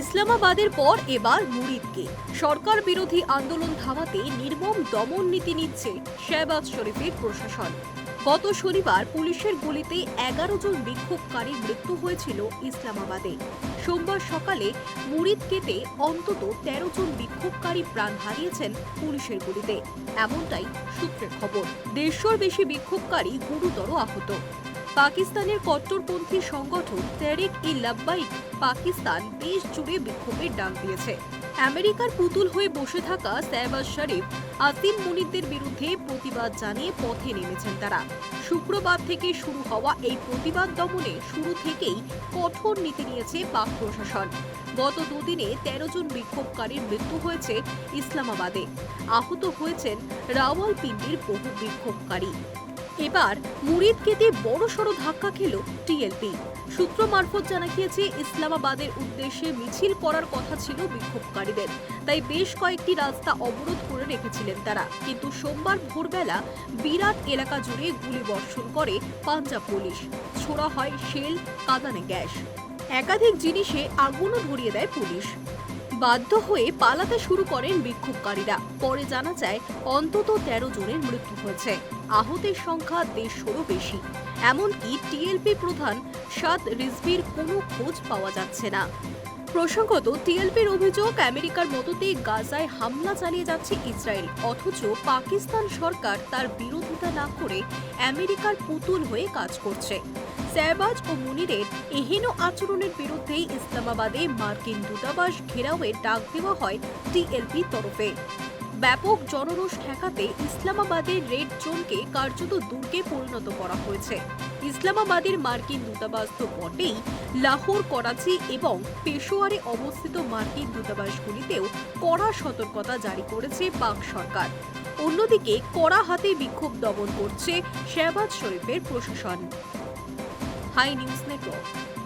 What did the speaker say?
ইসলামাবাদের পর এবার মুরিদকে। সরকার বিরোধী আন্দোলন থামাতে নির্মম দমন নীতি নিচ্ছে শেহবাজ শরীফের প্রশাসন। গত শনিবার পুলিশের গুলিতে এগারো জন বিক্ষোভকারীর মৃত্যু হয়েছিল ইসলামাবাদে। সোমবার সকালে মুরিদকেতে অন্তত তেরো জন বিক্ষোভকারী প্রাণ হারিয়েছেন পুলিশের গুলিতে। এমনটাই সূত্রের খবর। দেড়শোর বেশি বিক্ষোভকারী গুরুতর আহত। পাকিস্তানের কট্টরপন্থী সংগঠন তেরিক ই লাব্বাইক পাকিস্তান দেশ জুড়ে বিক্ষোভের ডাক দিয়েছে। আমেরিকার পুতুল হয়ে বসে থাকা শাহবাজ শরীফ, আসিম মুনিদদের বিরুদ্ধে প্রতিবাদ জানিয়ে পথে নেমেছেন তারা। শুক্রবার থেকে শুরু হওয়া এই প্রতিবাদ দমনে শুরু থেকেই কঠোর নীতি নিয়েছে পাক প্রশাসন। গত দুদিনে তেরো জন বিক্ষোভকারীর মৃত্যু হয়েছে ইসলামাবাদে। আহত হয়েছেন রাওয়ালপিন্ডির বহু বিক্ষোভকারী। এবার মুরিদকেতে বড়সড় ধাক্কা খেল টিএলপি। সূত্র মারফত জানা গিয়েছে, ইসলামাবাদের উদ্দেশ্যে মিছিল করার কথা ছিল বিক্ষোভকারীদের। তাই বেশ কয়েকটি রাস্তা অবরোধ করে রেখেছিলেন তারা। কিন্তু সোমবার ভোরবেলা বিরাট এলাকা জুড়ে গুলি বর্ষণ করে পাঞ্জাব পুলিশ। ছোড়া হয় শেল, কাদানে গ্যাস। একাধিক জিনিসে আগুনও ধরিয়ে দেয় পুলিশ। বাধ্য হয়ে পালাতে শুরু করেন বিক্ষোভকারীরা। পরে জানা যায়, অন্তত তেরো জনের মৃত্যু হয়েছে। আহতের সংখ্যা দেড়শোরও বেশি। এমনকি টিএলপি প্রধান সাদ রিজভির কোনো খোঁজ পাওয়া যাচ্ছে না। প্রসঙ্গত, টিএলপির অভিযোগ, আমেরিকার মতোতেই গাজায় হামলা চালিয়ে যাচ্ছে ইসরায়েল, অথচ পাকিস্তান সরকার তার বিরোধিতা না করে আমেরিকার পুতুল হয়ে কাজ করছে। স্যাবাজ ও মুনিরের এহেন আচরণের বিরুদ্ধে ইসলামাবাদে মার্কিন দূতাবাস ঘেরাওয়ের ডাক দেওয়া হয় টিএলপি তরফে। ব্যাপক জনরোষ ঠেকাতে ইসলামাবাদের রেড জোনকে কার্যত দুর্গে পরিণত করা হয়েছে। ইসলামাবাদের মার্কিন দূতাবাস তো বটেই লাহোর, করাচি এবং পেশোয়ারে অবস্থিত মার্কিন দূতাবাসগুলিতেও কড়া সতর্কতা জারি করেছে পাক সরকার। অন্যদিকে কড়া হাতে বিক্ষোভ দমন করছে শেহবাজ শরীফের প্রশাসন। Hi news network.